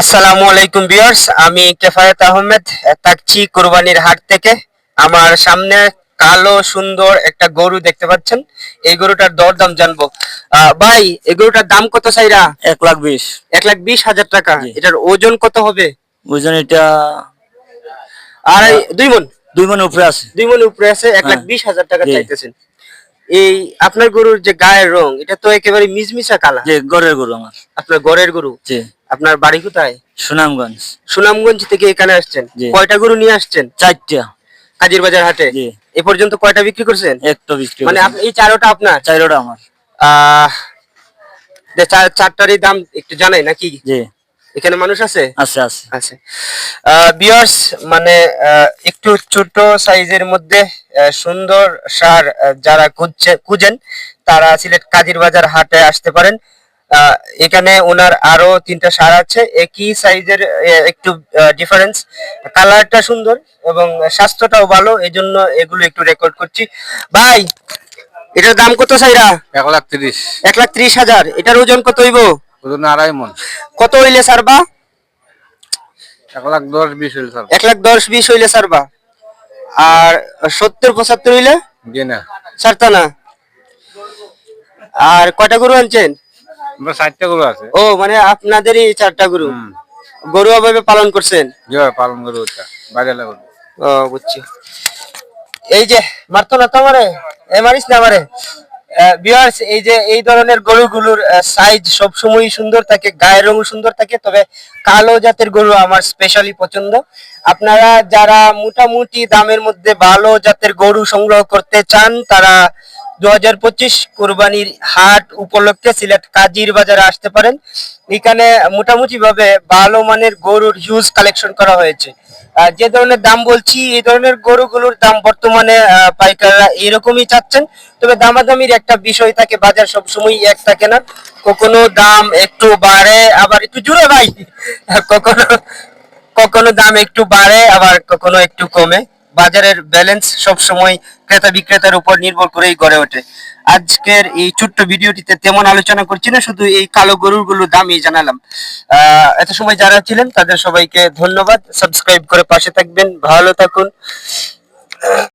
আসসালামু আলাইকুম ভিউয়ার্স আমি কেফায়েত আহমেদ তাকচি কোরবানির হাট থেকে। আমার সামনে কালো সুন্দর একটা গরু দেখতে পাচ্ছেন। এই গরুটার দরদাম জানব। আহ, ভাই এই গরুটার দাম কত চাইরা এক লাখ বিশ। এক লাখ বিশ হাজার টাকা। এটার ওজন কত হবে? বুঝলেন এটা আর দুই মন? দুই মন উপরে আছে। দুই মন উপরে আছে এক লাখ হ্যাঁ। বিশ হাজার টাকা চাইতেছেন। এই আপনার গরুর যে গায়ের রং এটা তো একেবারে মিজমিশা কালা যে গড়ের গরু আমার। আপনার গড়ের গরু। আপনার বাড়ি কোথায়? সুনামগঞ্জ। সুনামগঞ্জ থেকে এখানে আসছেন। কয়টা গরু নিয়ে আসছেন? চারটা। কাজীর বাজার হাটে? এ পর্যন্ত কয়টা বিক্রি করছেন? একটা বিক্রি মানে এই চারোটা আপনার? চাইরোটা আমার। আহ চারটারই দাম একটু জানাই নাকি? জি। এখানে মানুষ আছে? আছে আছে। আছে। বিয়ার্স মানে একটু ছোট সাইজের মধ্যে সুন্দর সার যারা খুঁজছে খুঁজেন তারা সিলেট কাজির বাজার হাটে আসতে পারেন। এখানে ওনার আরও তিনটা সার আছে। একই সাইজের একটু ডিফারেন্স কালারটা সুন্দর এবং স্বাস্থ্যটাও ভালো এই জন্য এগুলো একটু রেকর্ড করছি। ভাই এটার দাম কত সাইরা? এক লাখ তিরিশ। এক লাখ ত্রিশ হাজার। এটার ওজন কত হইব? ওজন আড়াই মন। কত হইলে সারবা? এক লাখ দশ বিশ হইল স্যার এক লাখ দশ বিশ হইলে সারবা। আর সত্তর পঁচাত্তর হইলে? জি না সারতা না আর কয়টা গরু আনছেন? আমরা ষাটটা গরু আছে। ও মানে আপনাদেরই চারটা গরু। গরু ভাবে পালন করছেন? পালন গরু ওটা বাইরে গরু। ও বুঝছি। এই যে মারতো না তো আমারে এ মারিস না আমারে? বিয়ার্স এই যে এই ধরনের গরুগুলোর সাইজ সব সময় সুন্দর থাকে গায়ের রং সুন্দর থাকে তবে কালো জাতের গরু আমার স্পেশালি পছন্দ। আপনারা যারা মোটামুটি দামের মধ্যে ভালো জাতের গরু সংগ্রহ করতে চান তারা দু হাজার পঁচিশ কোরবানির হাট উপলক্ষে সিলেট কাজির বাজারে আসতে পারেন। এখানে মোটামুটি ভাবে ভালো মানের গরুর হিউজ কালেকশন করা হয়েছে। যে ধরনের দাম বলছি, এই ধরনের গরুগুলোর দাম বর্তমানে পাইকাররা এরকমই চাচ্ছেন। তবে দামাদামির একটা বিষয় থাকে, বাজার সবসময় এক থাকে না। কখনো দাম একটু বাড়ে, আবার একটু জুড়ে ভাই। কখনো কখনো দাম একটু বাড়ে, আবার কখনো একটু কমে। বাজারের ব্যালেন্স সব সময় ক্রেতা বিক্রেতার উপর নির্ভর করেই গড়ে ওঠে। আজকের এই ছোট্ট ভিডিওটিতে তেমন আলোচনা করছি না শুধু এই কালো গরুরগুলো দামই জানালাম। আহ, এত সময় যারা ছিলেন তাদের সবাইকে ধন্যবাদ। সাবস্ক্রাইব করে পাশে থাকবেন ভালো থাকুন।